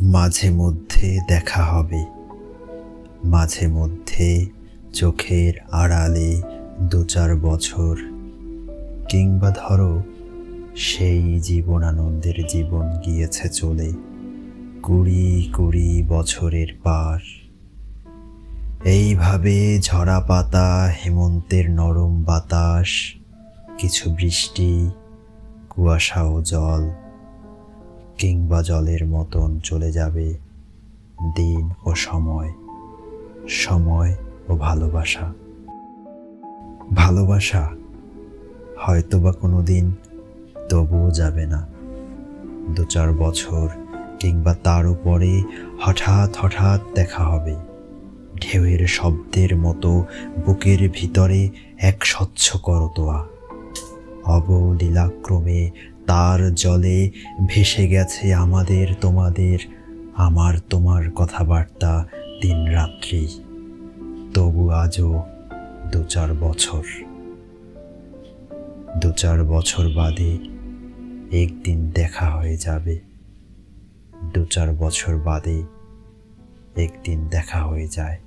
মাঝে মধ্যে দেখা হবে। মাঝে মধ্যে চোখের আড়ালে দু চার বছর। কিংবা ধরো, সেই জীবনানন্দের জীবন গিয়েছে চলে, কুড়ি কুড়ি বছরের পার। এইভাবে ঝরা পাতা হেমন্তের নরম বাতাস, কিছু বৃষ্টি, কুয়াশা ও জল কিংবা জলের মতন চলে যাবে দিন ও সময় সময় ও ভালোবাসা। ভালোবাসা হয়তোবা কোনো দিন তবুও যাবে না। দু চার বছর কিংবা তার উপরে হঠাৎ হঠাৎ দেখা হবে। ঢেউয়ের শব্দের মতো বুকের ভিতরে এক স্বচ্ছ করতোয়া। অবলীলাক্রমে তার জলে ভেসে গেছে আমাদের তোমাদের, আমার তোমার কথাবার্তা দিন রাত্রি তবু আজও দু চার বছর। দু চার বছর বাদে একদিন দেখা হয়ে যাবে। দু চার বছর বাদে একদিন দেখা হয়ে যায়।